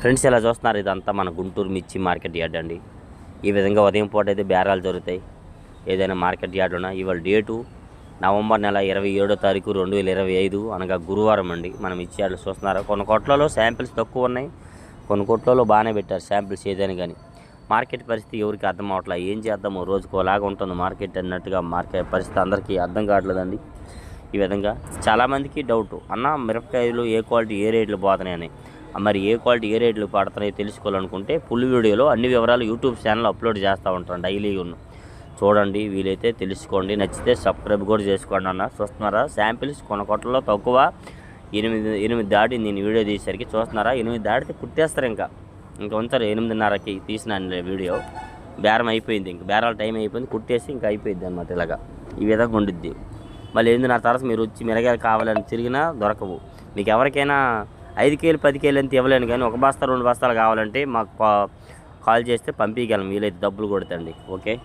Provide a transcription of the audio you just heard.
Friends ఇలా చూస్తున్నారు ఇదంతా మన గుంటూరు మిర్చి మార్కెట్ యార్డ్ అండి. ఈ విధంగా ఉదయం పూట అయితే బేరాలు జరుగుతాయి. ఏదైనా మార్కెట్ యార్డ్ ఉన్నా ఇవాళ డేటు నవంబర్ నెల ఇరవై ఏడో తారీఖు రెండు వేల ఇరవై ఐదు అనగా గురువారం అండి. మనం మిర్చి యార్డ్లు చూస్తున్నారు? కొన్ని కోట్లలో శాంపిల్స్ తక్కువ ఉన్నాయి. కొన్ని కోట్లలో బాగానే పెట్టారు శాంపిల్స్ ఏదైనా కానీ. మార్కెట్ పరిస్థితి ఎవరికి అర్థం అవట్లా ఏం చేద్దామో రోజుకోలాగా ఉంటుంది మార్కెట్ అన్నట్టుగా మార్కెట్ పరిస్థితి అందరికీ అర్థం కావట్లేదండి. ఈ విధంగా. చాలామందికి డౌట్ అన్న మిరపకాయలు ఏ క్వాలిటీ ఏ రేట్లు పోతున్నాయని. మరి ఏ క్వాలిటీ ఏ రేట్లు పడుతున్నాయో తెలుసుకోవాలనుకుంటే ఫుల్ వీడియోలో అన్ని వివరాలు యూట్యూబ్ ఛానల్ అప్లోడ్ చేస్తూ ఉంటాను డైలీ చూడండి వీలైతే తెలుసుకోండి. నచ్చితే సబ్స్క్రైబ్ కూడా చేసుకోండి అన్న. చూస్తున్నారా? శాంపిల్స్ కొనకొట్టలో తక్కువ. ఎనిమిది ఎనిమిది దాటి నేను వీడియో తీసేసరికి చూస్తున్నారా? ఎనిమిది దాటితే కుట్టేస్తారు ఇంకా. ఇంకా ఉంచారు ఎనిమిదిన్నరకి తీసిన వీడియో. బేరం అయిపోయింది ఇంక. బేరాల టైం అయిపోయింది. కుట్టేసి ఇంకా అయిపోయింది అనమాట ఇలాగా. ఈ విధంగా ఉండిద్ది. మళ్ళీ ఏంది నా తర్వాత మీరు వచ్చి మిరగాయలు కావాలని తిరిగినా దొరకవు. మీకు ఎవరికైనా ఐదు కేలు పది కేలు ఎంత ఇవ్వలేను కానీ ఒక బస్తా రెండు బస్తాలు కావాలంటే మాకు కాల్ చేస్తే పంపించగలం. వీలైతే డబ్బులు కొడతండి ఓకే?